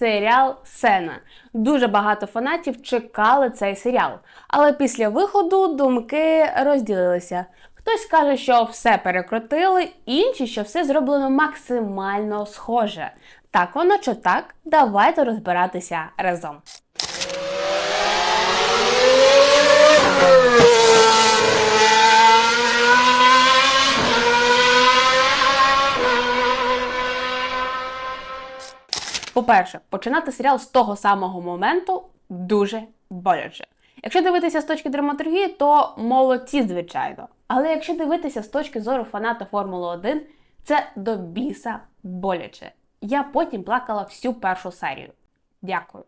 серіал Сена. Дуже багато фанатів чекали цей серіал, але після виходу думки розділилися. Хтось каже, що все перекрутили, інші, що все зроблено максимально схоже. Так воно чи так? Давайте розбиратися разом. По-перше, починати серіал з того самого моменту дуже боляче. Якщо дивитися з точки драматургії, то молодці, звичайно. Але якщо дивитися з точки зору фаната Формули 1, це до біса боляче. Я потім плакала всю першу серію. Дякую.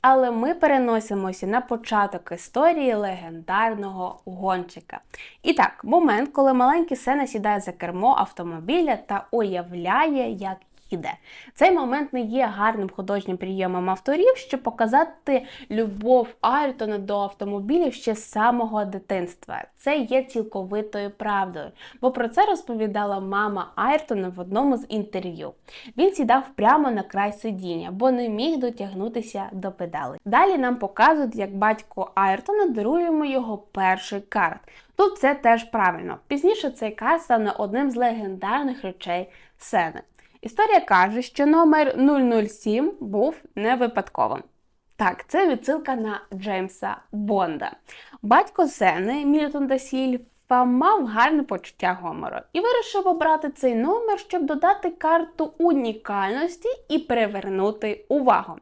Але ми переносимося на початок історії легендарного гонщика. І так, момент, коли маленький Сена сідає за кермо автомобіля та уявляє, як їде. Цей момент не є гарним художнім прийомом авторів, щоб показати любов Айртона до автомобілів ще з самого дитинства. Це є цілковитою правдою, бо про це розповідала мама Айртона в одному з інтерв'ю. Він сідав прямо на край сидіння, бо не міг дотягнутися до педалей. Далі нам показують, як батько Айртона дарує йому його перший карт. Тут це теж правильно. Пізніше цей карт стане одним з легендарних речей сцени. Історія каже, що номер 007 був не випадковим. Так, це відсилка на Джеймса Бонда. Батько Сени Мільтон да мав гарне почуття гумору і вирішив обрати цей номер, щоб додати карту унікальності і привернути увагу.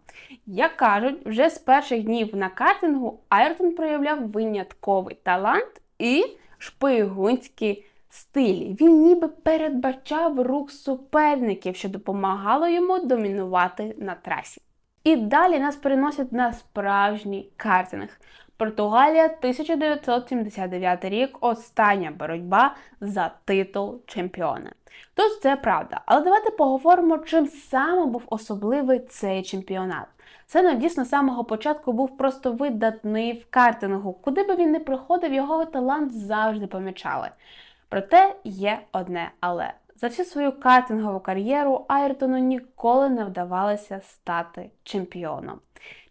Як кажуть, вже з перших днів на картингу Айртон проявляв винятковий талант і шпигунські стилі. Він ніби передбачав рух суперників, що допомагало йому домінувати на трасі. І далі нас переносять на справжній картинг. Португалія 1979 рік остання боротьба за титул чемпіона. Тут це правда, але давайте поговоримо, чим саме був особливий цей чемпіонат. Сенов дійсно з самого початку був просто видатний в картингу. Куди би він не приходив, його талант завжди помічали. Проте є одне але. За всю свою картингову кар'єру Айртону ніколи не вдавалося стати чемпіоном.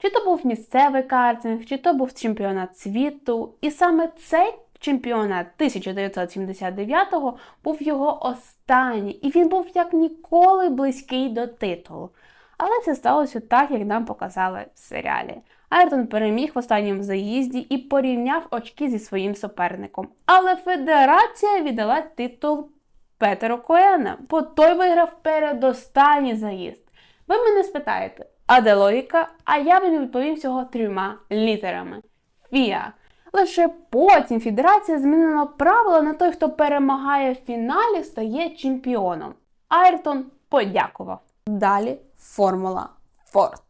Чи то був місцевий картинг, чи то був чемпіонат світу. І саме цей чемпіонат 1979-го був його останній, і він був як ніколи близький до титулу. Але все сталося так, як нам показали в серіалі. Айртон переміг в останньому заїзді і порівняв очки зі своїм суперником. Але федерація віддала титул Петеру Коена, бо той виграв передостанній заїзд. Ви мене спитаєте, а де логіка? А я вам відповім всього трьома літерами. Фіа. Лише потім федерація змінила правила на той, хто перемагає в фіналі, стає чемпіоном. Айртон подякував. Далі формула Форд.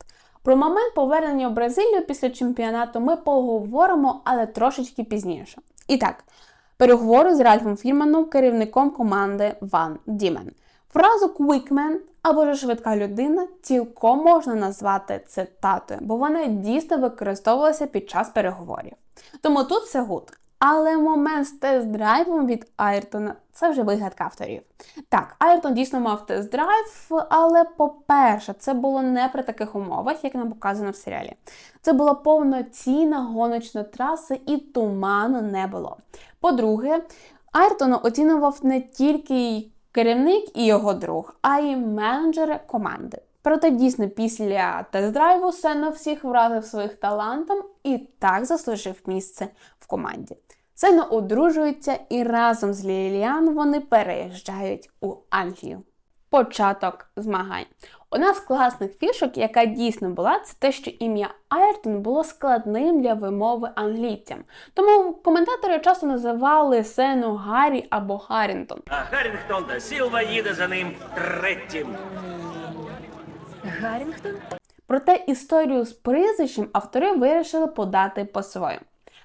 Про момент повернення в Бразилію після чемпіонату ми поговоримо, але трошечки пізніше. І так, переговори з Ральфом Фірманом, керівником команди Ван Дімен. Фразу «квікмен» або ж швидка людина цілком можна назвати цитатою, бо вона дійсно використовувалася під час переговорів. Тому тут все гуд. Але момент з тест-драйвом від Айртона це вже вигадка авторів. Так, Айртон дійсно мав тест-драйв, але, по-перше, це було не при таких умовах, як нам показано в серіалі. Це була повноцінна гоночна траса і туману не було. По-друге, Айртона оцінював не тільки керівник і його друг, а й менеджери команди. Проте дійсно після тест-драйву Сена всіх вразив своїх талантом і так заслужив місце в команді. Сена одружується і разом з Ліліан вони переїжджають у Англію. Початок змагань. Одна з класних фішок, яка дійсно була, це те, що ім'я Айртон було складним для вимови англійцям. Тому коментатори часто називали Сену Гаррі або Харрінтон. А Гаррінгтон та Сілва їде за ним третім. Гаррінгтон? Проте історію з прізвищем автори вирішили подати по-своєму.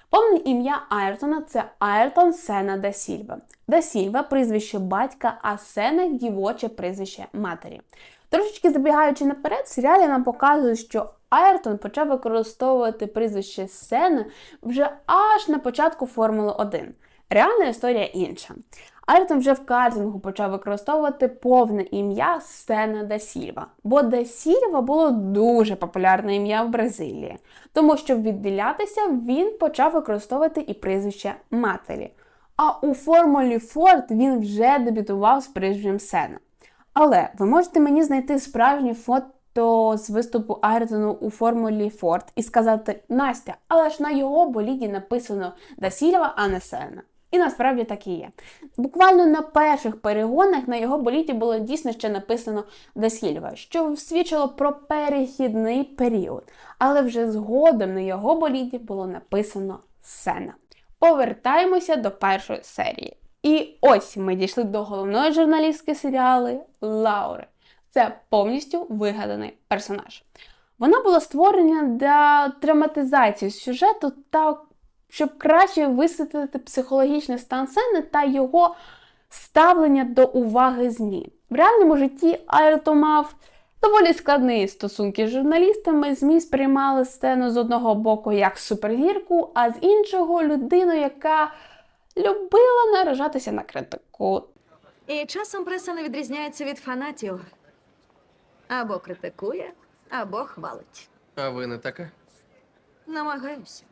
Повне ім'я Айртона це Айртон Сена да Сільва. Да Сільва прізвище батька, а Сена дівоче прізвище матері. Трошечки забігаючи наперед, серіалі нам показують, що Айртон почав використовувати прізвище Сена вже аж на початку Формули 1. Реальна історія інша. Айртон вже в картингу почав використовувати повне ім'я Сена да Сільва, бо да Сільва було дуже популярне ім'я в Бразилії. Тому, щоб відділятися, він почав використовувати і прізвище матері. А у формулі Форд він вже дебютував з прізвищем Сена. Але ви можете мені знайти справжнє фото з виступу Айртону у формулі Форд і сказати Настя, але ж на його боліді написано Да Сільва, а не Сена. І насправді так і є. Буквально на перших перегонах на його боліді було дійсно ще написано Да Сільва, що свідчило про перехідний період. Але вже згодом на його боліді було написано Сена. Повертаємося до першої серії. І ось ми дійшли до головної журналістки серіали Лаури. Це повністю вигаданий персонаж. Вона була створена для драматизації сюжету та щоб краще висвітлити психологічний стан сцени та його ставлення до уваги ЗМІ. В реальному житті Айрто мав доволі складні стосунки з журналістами. ЗМІ сприймали сцену з одного боку як супергірку, а з іншого людину, яка любила наражатися на критику. І часом преса не відрізняється від фанатів. Або критикує, або хвалить. А ви не така? Намагаюся.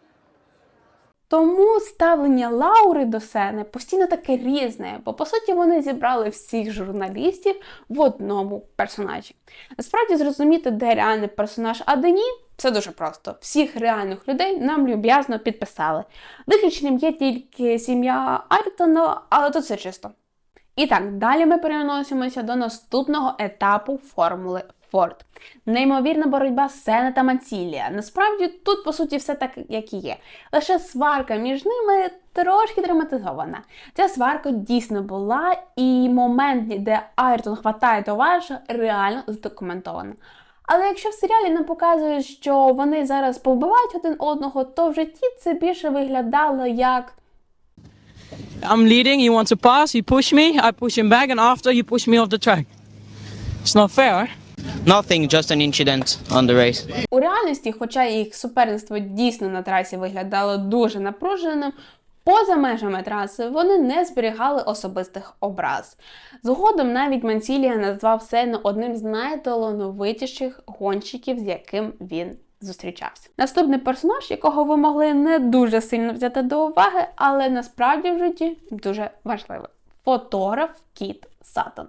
Тому ставлення Лаури до Сени постійно таке різне, бо по суті вони зібрали всіх журналістів в одному персонажі. Насправді зрозуміти, де реальний персонаж, а де ні, це дуже просто. Всіх реальних людей нам люб'язно підписали. Виключенням є тільки сім'я Артона, але то це чисто. І так, далі ми переносимося до наступного етапу формули Форд. Неймовірна боротьба Сена та Мацілія. Насправді тут, по суті, все так, як і є. Лише сварка між ними трошки драматизована. Ця сварка дійсно була, і момент, де Айртон хватає товариша, реально задокументовано. Але якщо в серіалі нам показують, що вони зараз повбивають один одного, то в житті це більше виглядало як I'm leading, he wants to pass, he push me, I push him back, and after he push me off the track. It's not fair. Nothing, just an incident on the race. У реальності, хоча їх суперництво дійсно на трасі виглядало дуже напруженим, поза межами траси вони не зберігали особистих образ. Згодом навіть Мансілія назвав Сену одним з найталановитіших гонщиків, з яким він зустрічався. Наступний персонаж, якого ви могли не дуже сильно взяти до уваги, але насправді в житті дуже важливий фотограф Кіт Саттон.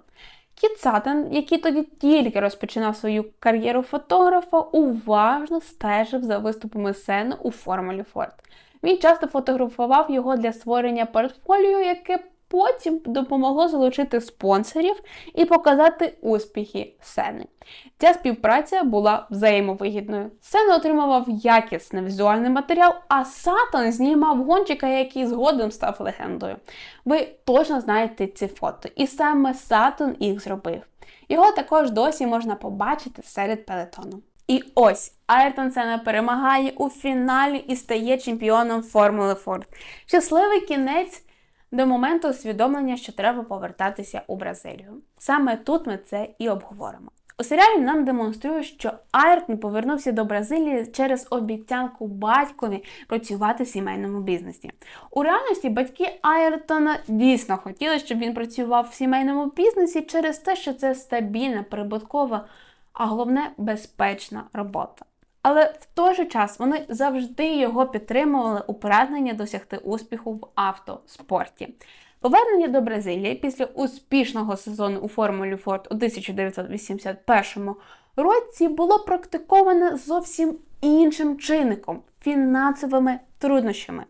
Кіт Саттон, який тоді тільки розпочинав свою кар'єру фотографа, уважно стежив за виступами Сена у формулі Форд. Він часто фотографував його для створення портфоліо, яке потім допомогло залучити спонсорів і показати успіхи Сени. Ця співпраця була взаємовигідною. Сена отримував якісний візуальний матеріал, а Сатан знімав гонщика, який згодом став легендою. Ви точно знаєте ці фото, і саме Сатан їх зробив. Його також досі можна побачити серед пелетону. І ось Айртон Сена перемагає у фіналі і стає чемпіоном Формули Форд. Щасливий кінець до моменту усвідомлення, що треба повертатися у Бразилію. Саме тут ми це і обговоримо. У серіалі нам демонструють, що Айртон повернувся до Бразилії через обіцянку батькові працювати в сімейному бізнесі. У реальності батьки Айртона дійсно хотіли, щоб він працював в сімейному бізнесі через те, що це стабільна, прибуткова, а головне безпечна робота. Але в той же час вони завжди його підтримували у прагненні досягти успіху в автоспорті. Повернення до Бразилії після успішного сезону у Формулі Форд у 1981 році було практиковане зовсім іншим чинником фінансовими труднощами.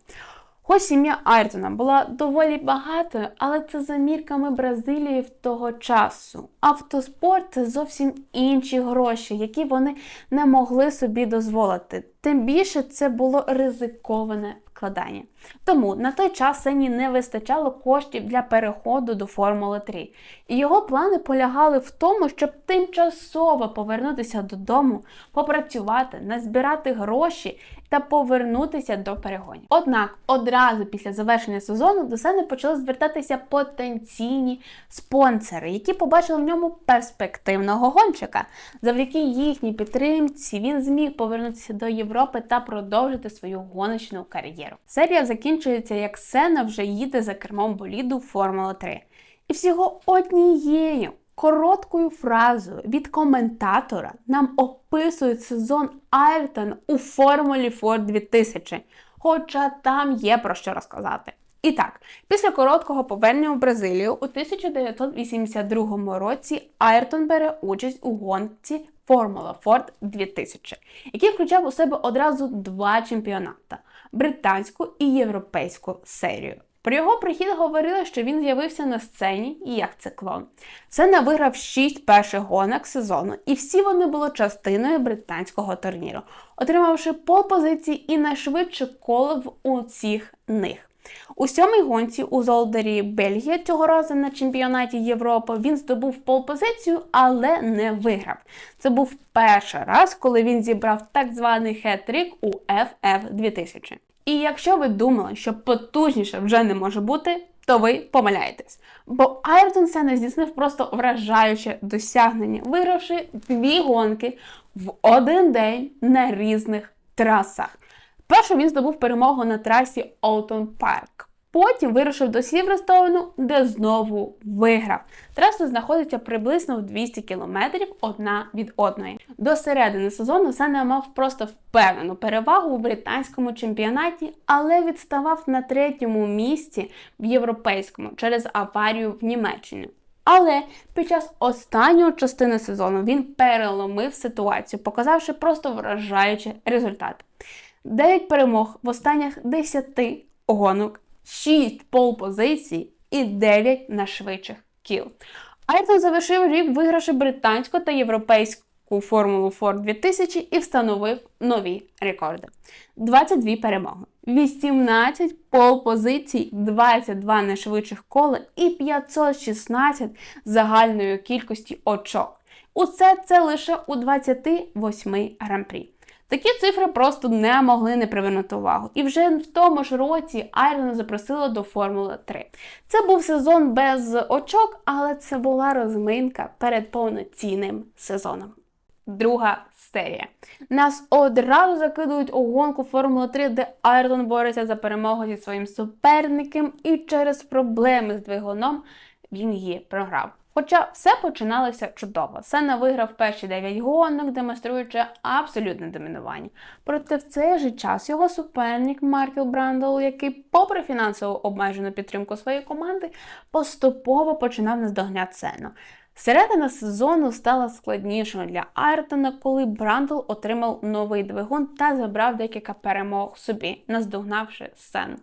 Хоч сім'я Айртона була доволі багатою, але це за мірками Бразилії в того часу. Автоспорт це зовсім інші гроші, які вони не могли собі дозволити. Тим більше це було ризиковане вкладання. Тому на той час Сені не вистачало коштів для переходу до Формули 3. І його плани полягали в тому, щоб тимчасово повернутися додому, попрацювати, назбирати гроші та повернутися до перегонів. Однак одразу після завершення сезону до Сени почали звертатися потенційні спонсори, які побачили в ньому перспективного гонщика. Завдяки їхній підтримці він зміг повернутися до Європи та продовжити свою гоночну кар'єру. Серія закінчується, як Сена вже їде за кермом боліду Формула 3. І всього однією короткою фразою від коментатора нам описують сезон Айртон у Формулі Ford 2000, хоча там є про що розказати. І так, після короткого повернення в Бразилію у 1982 році Айртон бере участь у гонці Формула Ford 2000, який включав у себе одразу два чемпіоната британську і європейську серію. Про його прихід говорили, що він з'явився на сцені як циклон. Сена виграв шість перших гонок сезону, і всі вони були частиною британського турніру, отримавши пол позиції і найшвидше коло в усіх них. У сьомій гонці у Золдарі Бельгія цього разу на чемпіонаті Європи він здобув пол-позицію, але не виграв. Це був перший раз, коли він зібрав так званий хет-трик у FF 2000. І якщо ви думали, що потужніше вже не може бути, то ви помиляєтесь. Бо Айртон Сена здійснив просто вражаюче досягнення, вигравши дві гонки в один день на різних трасах. Першу він здобув перемогу на трасі Олтон Парк. Потім вирушив до Сіврестоуну, де знову виграв. Траса знаходиться приблизно в 200 кілометрів одна від одної. До середини сезону Сена мав просто впевнену перевагу у британському чемпіонаті, але відставав на третьому місці в європейському через аварію в Німеччині. Але під час останньої частини сезону він переломив ситуацію, показавши просто вражаючий результат. 9 перемог в останніх 10 гонок, 6 пол-позицій і 9 найшвидших кіл. Айртон завершив рік виграши британську та європейську формулу Ford 2000 і встановив нові рекорди: 22 перемоги, 18 пол-позицій, 22 найшвидших кола і 516 загальної кількості очок. Усе це лише у 28 гран-прі. Такі цифри просто не могли не привернути увагу. І вже в тому ж році Айрона запросила до Формули 3. Це був сезон без очок, але це була розминка перед повноцінним сезоном. Друга серія. Нас одразу закидують у гонку Формули 3, де Айрон бореться за перемогу зі своїм суперником, і через проблеми з двигуном він її програв. Хоча все починалося чудово. Сена виграв перші 9 гонок, демонструючи абсолютне домінування. Проте в цей же час його суперник Маркел Брандл, який, попри фінансову обмежену підтримку своєї команди, поступово починав наздогняти Сену. Середина сезону стала складнішою для Айртона, коли Брандл отримав новий двигун та забрав декілька перемог собі, наздогнавши Сену.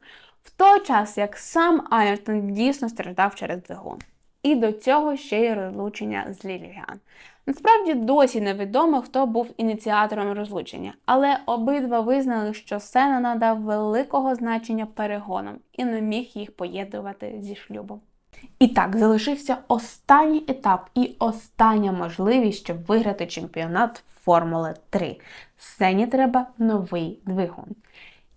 В той час, як сам Айртон дійсно страждав через двигун. І до цього ще й розлучення з Ліліан. Насправді досі невідомо, хто був ініціатором розлучення, але обидва визнали, що Сена надав великого значення перегонам і не міг їх поєднувати зі шлюбом. І так, залишився останній етап і остання можливість, щоб виграти чемпіонат Формули 3. Сені треба новий двигун.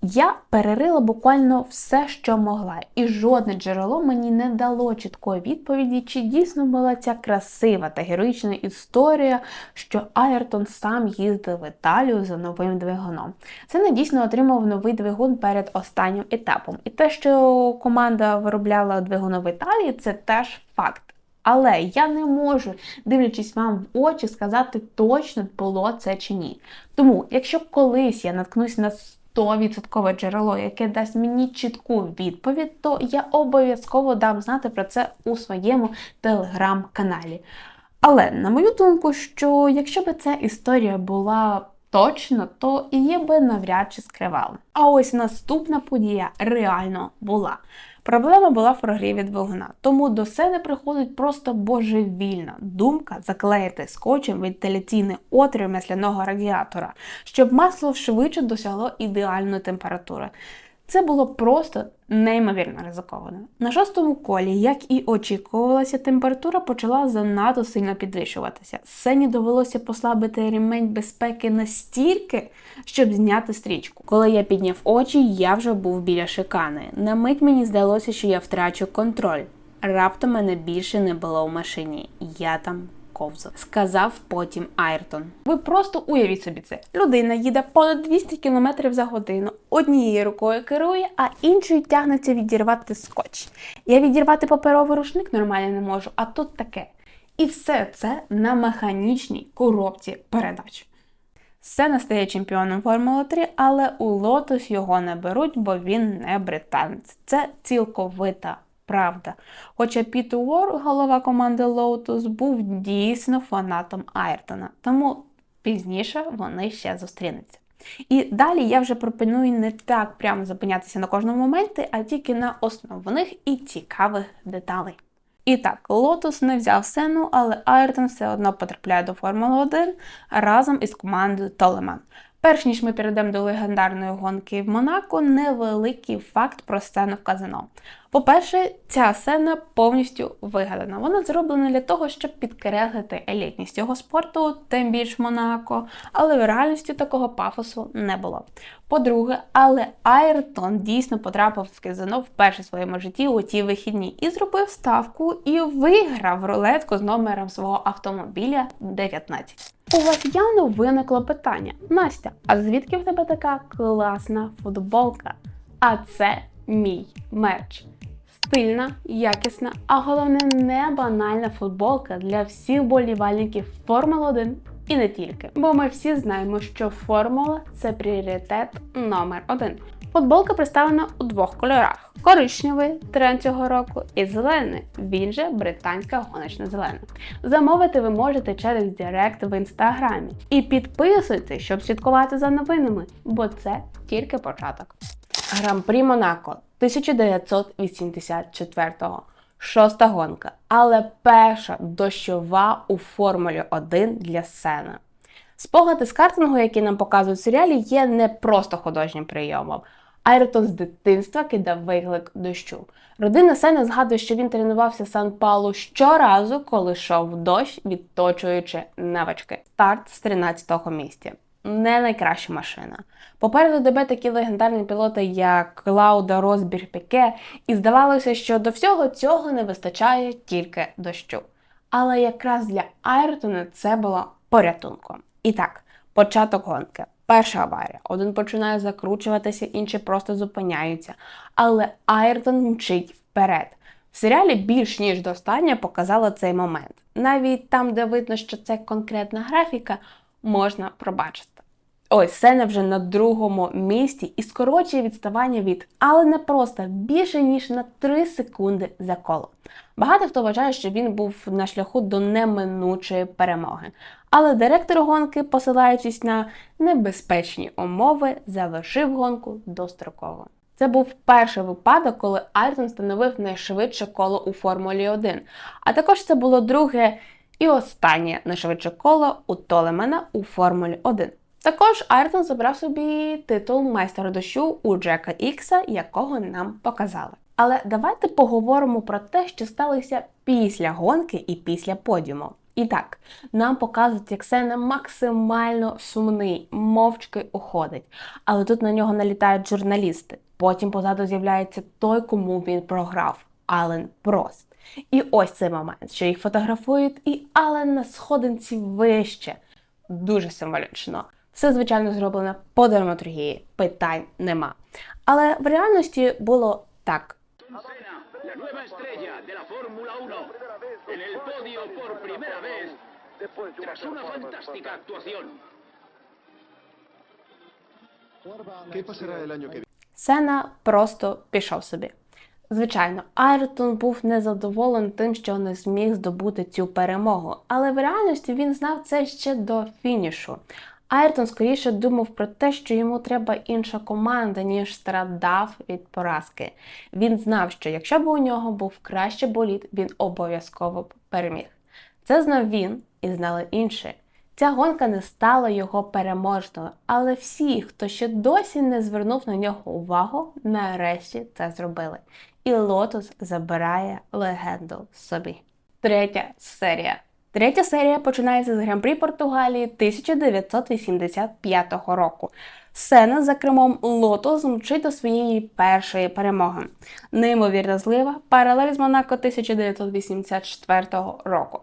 Я перерила буквально все, що могла, і жодне джерело мені не дало чіткої відповіді, чи дійсно була ця красива та героїчна історія, що Айртон сам їздив в Італію за новим двигуном. Це не дійсно отримав новий двигун перед останнім етапом. І те, що команда виробляла двигуни в Італії, це теж факт. Але я не можу, дивлячись вам в очі, сказати точно, було це чи ні. Тому, якщо колись я наткнусь на 100% джерело, яке дасть мені чітку відповідь, то я обов'язково дам знати про це у своєму телеграм-каналі. Але на мою думку, що якщо б ця історія була точно, то її би навряд чи скривали. А ось наступна подія реально була. Проблема була в прогріві двигуна, тому до себе приходить просто божевільна думка заклеїти скотчем вентиляційний отвір масляного радіатора, щоб масло швидше досягло ідеальної температури. Це було просто неймовірно ризиковано. На шостому колі, як і очікувалося, температура почала занадто сильно підвищуватися. Сені довелося послабити ремень безпеки настільки, щоб зняти стрічку. Коли я підняв очі, я вже був біля шикани. На мить мені здалося, що я втрачу контроль. Раптом мене більше не було в машині. Я там ковзав, сказав потім Айртон. Ви просто уявіть собі це. Людина їде понад 200 км за годину, однією рукою керує, а іншою тягнеться відірвати скотч. Я відірвати паперовий рушник нормально не можу, а тут таке. І все це на механічній коробці передач. Сена стає чемпіоном Формули 3, але у Лотос його не беруть, бо він не британець. Це цілковита правда. Хоча Піт Уор, голова команди Лотос, був дійсно фанатом Айртона, тому пізніше вони ще зустрінуться. І далі я вже пропоную не так прямо зупинятися на кожному моменті, а тільки на основних і цікавих деталей. І так, Лотус не взяв сцену, але Айртон все одно потрапляє до Формули 1 разом із командою Толеман. Перш ніж ми перейдемо до легендарної гонки в Монако, невеликий факт про сцену в казино. По-перше, ця сцена повністю вигадана. Вона зроблена для того, щоб підкреслити елітність цього спорту, тим більш Монако, але в реальності такого пафосу не було. По-друге, але Айртон дійсно потрапив в казино вперше в своєму житті у ті вихідні і зробив ставку і виграв рулетку з номером свого автомобіля 19. У вас явно виникло питання: Настя, а звідки в тебе така класна футболка? А це мій мерч. Стильна, якісна, а головне не банальна футболка для всіх болівальників Формули 1 і не тільки. Бо ми всі знаємо, що формула це пріоритет номер один. Футболка представлена у двох кольорах: коричневий тренд цього року і зелений. Він же британська гоночна зелена. Замовити ви можете через Директ в інстаграмі. І підписуйтесь, щоб слідкувати за новинами, бо це тільки початок. Гран-прі Монако 1984-го. Шоста гонка, але перша дощова у Формулі 1 для Сена. Спогади з картингу, які нам показують в серіалі, є не просто художнім прийомом. Айртон з дитинства кидав виклик дощу. Родина Сена згадує, що він тренувався в Сан-Паулу щоразу, коли йшов дощ, відточуючи навички. Старт з 13-го місця. Не найкраща машина. Попереду тебе такі легендарні пілоти, як Клауда Розбір Піке, і здавалося, що до всього цього не вистачає тільки дощу. Але якраз для Айртона це було порятунком. І так, початок гонки. Перша аварія. Один починає закручуватися, інші просто зупиняються. Але Айртон мчить вперед. В серіалі більш ніж достатньо показало цей момент. Навіть там, де видно, що це конкретна графіка, можна пробачити. Ось Сеня вже на другому місці і скорочує відставання від, але не просто більше ніж на 3 секунди за коло. Багато хто вважає, що він був на шляху до неминучої перемоги. Але директор гонки, посилаючись на небезпечні умови, завершив гонку достроково. Це був перший випадок, коли Айртон становив найшвидше коло у Формулі 1. А також це було друге і останнє найшвидше коло у Толемана у Формулі 1. Також Айртон забрав собі титул майстра дощу у Джека Ікса, якого нам показали. Але давайте поговоримо про те, що сталося після гонки і після подіуму. І так, нам показують, як Сена максимально сумний, мовчки уходить. Але тут на нього налітають журналісти. Потім позаду з'являється той, кому він програв Ален Прост. І ось цей момент, що їх фотографують, і Ален на сходинці вище. Дуже символічно. Все, звичайно, зроблено по драматургії, питань нема. Але в реальності було так. Senna, la nueva estrella de la Fórmula 1, en el podio por primera vez tras una fantástica actuación. ¿Qué pasará el año que viene? Сена просто пішов собі. Звичайно, Айртон був незадоволений тим, що не зміг здобути цю перемогу, але в реальності він знав це ще до фінішу. Айртон скоріше думав про те, що йому треба інша команда, ніж страдав від поразки. Він знав, що якщо б у нього був кращий болід, він обов'язково б переміг. Це знав він і знали інші. Ця гонка не стала його переможною, але всі, хто ще досі не звернув на нього увагу, нарешті це зробили. І Лотус забирає легенду собі. Третя серія. Третя серія починається з Гран-прі Португалії 1985 року. Сцена за кермом Лото змчить до своєї першої перемоги. Неймовірно злива, паралель з Монако 1984 року.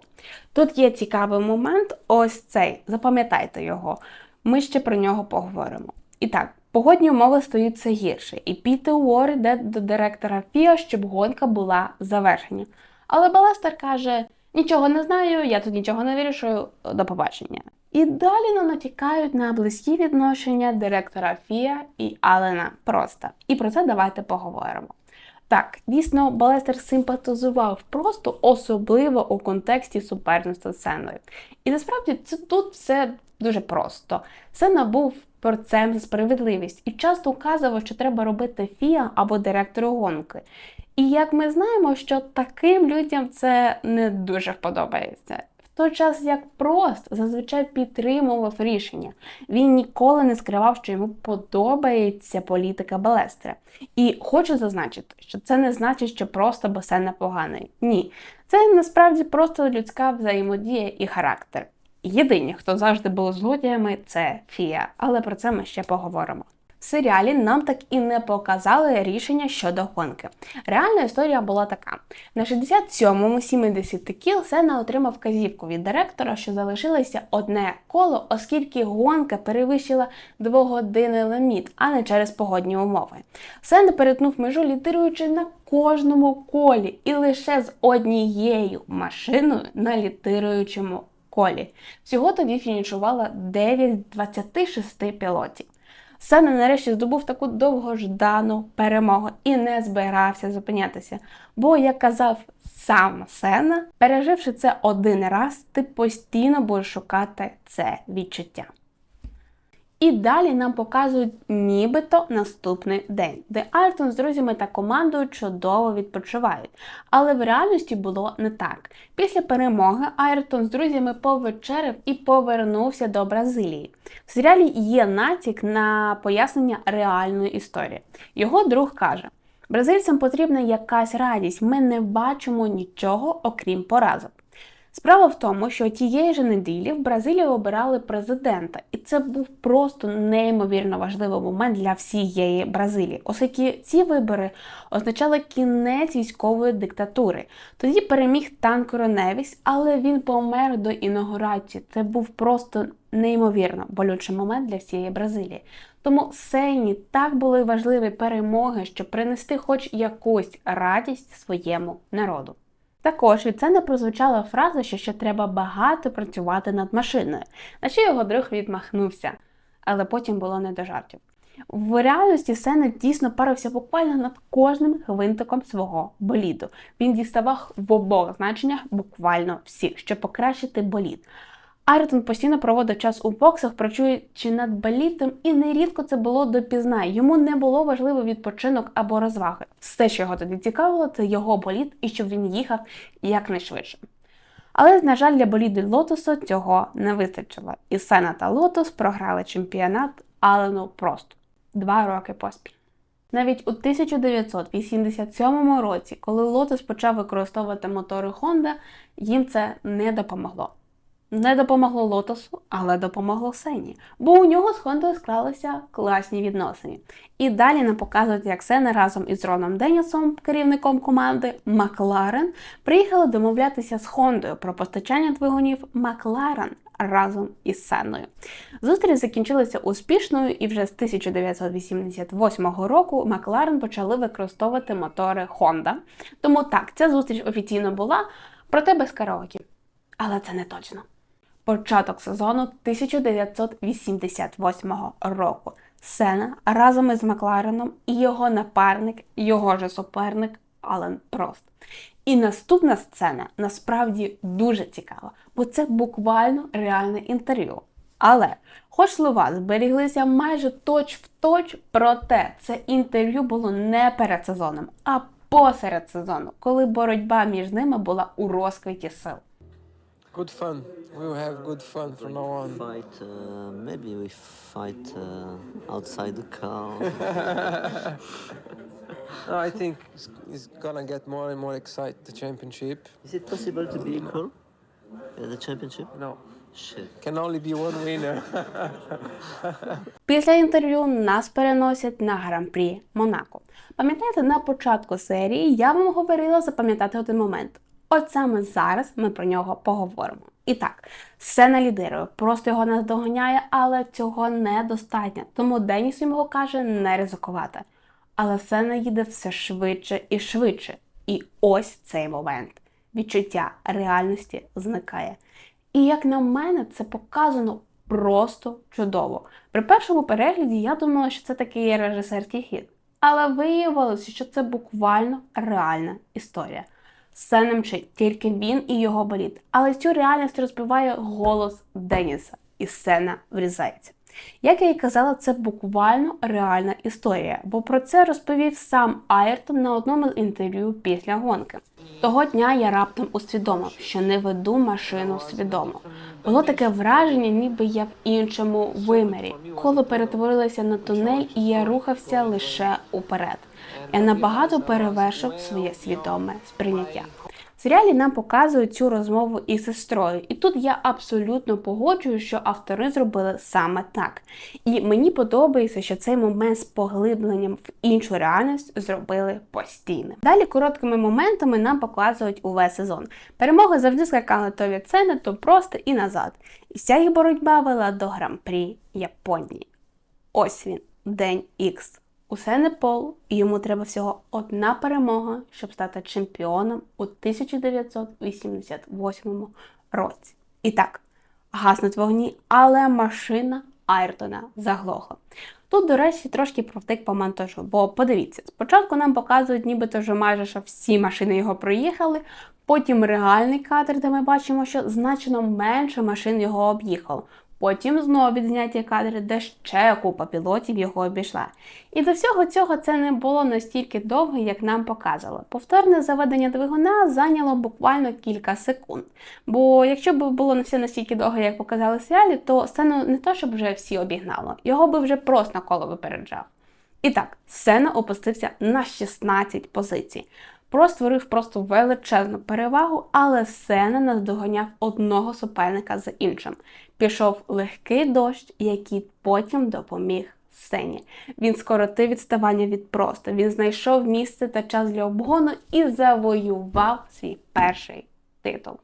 Тут є цікавий момент, ось цей. Запам'ятайте його. Ми ще про нього поговоримо. І так, погодні умови стають все гірше, і Пітер Уор йде до директора Фіа, щоб гонка була завершена. Але Балестер каже: нічого не знаю, я тут нічого не вирішую, до побачення. І далі нам натякають на близькі відношення директора Фіа і Алена Проста. І про це давайте поговоримо. Так, дійсно, Балестер симпатизував просто особливо у контексті суперництва Сеною. І насправді це тут все дуже просто. Сена був борцем за справедливість і часто указував, що треба робити Фіа або директору гонки. І як ми знаємо, що таким людям це не дуже вподобається. В той час як Прост зазвичай підтримував рішення. Він ніколи не скривав, що йому подобається політика Балестера. І хочу зазначити, що це не значить, що просто Босен непоганий. Ні, це насправді просто людська взаємодія і характер. Єдині, хто завжди був злодіями, це Фія, але про це ми ще поговоримо. В серіалі нам так і не показали рішення щодо гонки. Реальна історія була така: на 67-му 70 кіл Сена отримав вказівку від директора, що залишилося одне коло, оскільки гонка перевищила двогодинний ліміт, а не через погодні умови. Сен перетнув межу, літируючи на кожному колі, і лише з однією машиною на літируючому колі. Всього тоді фінішувало 9 з 26 пілотів. Сена нарешті здобув таку довгождану перемогу і не збирався зупинятися. Бо, як казав сам Сена, переживши це один раз, ти постійно будеш шукати це відчуття. І далі нам показують нібито наступний день, де Альтон з друзями та командою чудово відпочивають. Але в реальності було не так. Після перемоги Айртон з друзями повечеряв і повернувся до Бразилії. В серіалі є натяк на пояснення реальної історії. Його друг каже: бразильцям потрібна якась радість, ми не бачимо нічого окрім поразок. Справа в тому, що тієї ж неділі в Бразилії обирали президента, і це був просто неймовірно важливий момент для всієї Бразилії, оскільки ці вибори означали кінець військової диктатури. Тоді переміг Танкоро Невіс, але він помер до інаугурації. Це був просто неймовірно болючий момент для всієї Бразилії. Тому Сейні так були важливі перемоги, щоб принести хоч якусь радість своєму народу. Також від не прозвучала фраза, що ще треба багато працювати над машиною, на що його друг відмахнувся, але потім було не до жартів. В реальності Сена дійсно парився буквально над кожним гвинтиком свого боліду. Він діставав в обох значеннях буквально всіх, щоб покращити болід. Айртон постійно проводив час у боксах, працюючи над болітом, і нерідко це було допізна. Йому не було важливо відпочинок або розваги. Все, що його тоді цікавило, це його боліт і щоб він їхав якнайшвидше. Але, на жаль, для боліду Лотосу цього не вистачило. І Сена та Лотос програли чемпіонат Алену просто два роки поспіль. Навіть у 1987 році, коли Lotus почав використовувати мотори Honda, їм це не допомогло. Не допомогло Лотосу, але допомогло Сені, бо у нього з Хондою склалися класні відносини. І далі нам показують, як Сена разом із Роном Денісом, керівником команди Макларен, приїхали домовлятися з Хондою про постачання двигунів Макларен разом із Сеною. Зустріч закінчилася успішною, і вже з 1988 року Макларен почали використовувати мотори Honda. Тому так, ця зустріч офіційно була, проте без караоке. Але це не точно. Початок сезону 1988 року. Сена разом із Маклареном і його напарник, його же суперник Ален Прост. І наступна сцена насправді дуже цікава, бо це буквально реальне інтерв'ю. Але, хоч слова зберіглися майже точ в точ, проте це інтерв'ю було не перед сезоном, а посеред сезону, коли боротьба між ними була у розквіті сил. Good fun. We will have good fun from now on. fight, uh, maybe we fight uh, outside the car. No, I think it's, it's gonna get more and more excited the championship. Is it possible to be equal? Uh, the championship? No. Shit. Can only be one winner. Після інтерв'ю нас переносять на гран-прі Монако. Пам'ятаєте, на початку серії я вам говорила запам'ятати один момент. От саме зараз ми про нього поговоримо. І так, сцена лідирує, просто його наздоганяє, але цього недостатньо. Тому Деніс йому каже не ризикувати. Але сцена їде все швидше і швидше. І ось цей момент. Відчуття реальності зникає. І як на мене, це показано просто чудово. При першому перегляді я думала, що це такий режисерський хід. Але виявилося, що це буквально реальна історія. Сцена мчить тільки він і його боліт. Але цю реальність розбиває голос Деніса, і сцена врізається. Як я і казала, це буквально реальна історія, бо про це розповів сам Айртон на одному з інтерв'ю після гонки. Того дня я раптом усвідомив, що не веду машину свідомо. Було таке враження, ніби я в іншому вимірі, коли перетворилася на тунель, і я рухався лише уперед. Я набагато перевершив своє свідоме сприйняття. В серіалі нам показують цю розмову із сестрою, і тут я абсолютно погоджую, що автори зробили саме так. І мені подобається, що цей момент з поглибленням в іншу реальність зробили постійним. Далі короткими моментами нам показують увесь сезон. Перемоги завжди скакали то від сцени, то просто і назад. І вся їх боротьба вела до гран-прі Японії. Ось він, день Х. Усе не пол, і йому треба всього одна перемога, щоб стати чемпіоном у 1988 році. І так, гаснуть вогні, але машина Айртона заглохла. Тут, до речі, трошки провтик по монтажу, бо подивіться, спочатку нам показують, нібито що майже що всі машини його проїхали, потім реальний кадр, де ми бачимо, що значно менше машин його об'їхало. Потім знову відзняті кадри, де ще купа пілотів його обійшла. І до всього цього це не було настільки довго, як нам показували. Повторне заведення двигуна зайняло буквально кілька секунд. Бо якщо б було не все настільки довго, як показали в серіалі, то сцену не то, щоб вже всі обігнало, його би вже просто коло випереджав. І так, сцена опустився на 16 позицій. Про створив просто величезну перевагу, але Сена наздоганяв одного суперника за іншим. Пішов легкий дощ, який потім допоміг Сені. Він скоротив відставання від просто. Він знайшов місце та час для обгону і завоював свій перший титул.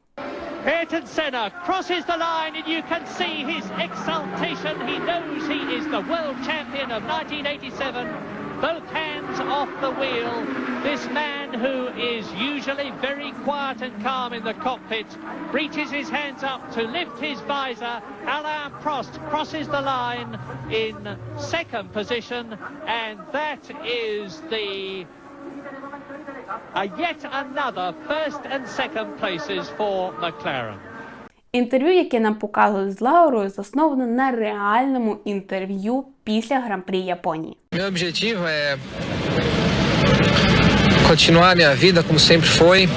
Ayrton Senna crosses the line and you can see his exultation. He knows he is the world champion of 1987. Both hands off the wheel. This man who is usually very quiet and calm in the cockpit reaches his hands up to lift his visor. Alain Prost crosses the line in second position and that is the uh, yet another first and second places for McLaren. Інтерв'ю, яке нам показують з Лаурою, засновано на реальному інтерв'ю після Гран-прі Японії. Meu objetivo é continuar minha vida como sempre foi,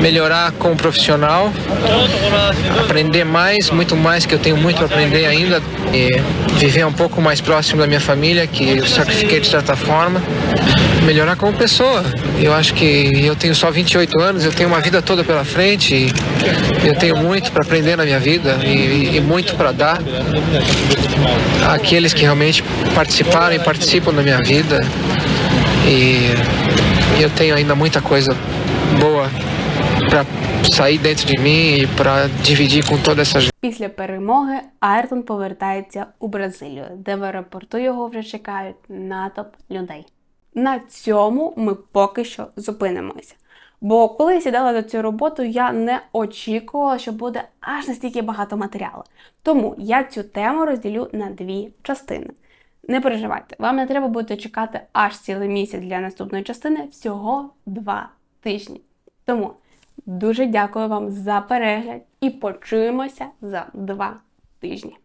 melhorar como profissional, aprender mais, muito mais que eu tenho muito para aprender ainda e viver um pouco mais próximo da minha família, que eu sacrifiquei de certa forma, melhorar como pessoa. Eu acho que eu tenho só 28 anos, eu tenho uma vida toda pela frente eu tenho muito para aprender na minha vida e, e muito para dar àqueles que realmente participaram e participam da minha vida. E eu tenho ainda muita coisa boa para sair dentro de mim e para dividir com toda essa gente. Після перемоги Айртон повертається у Бразилію, де в аеропорту його вже чекають натовп людей. На цьому ми поки що зупинимося. Бо коли я сідала за цю роботу, я не очікувала, що буде аж настільки багато матеріалу. Тому я цю тему розділю на дві частини. Не переживайте, вам не треба буде чекати аж цілий місяць для наступної частини, всього два тижні. Тому дуже дякую вам за перегляд і почуємося за два тижні.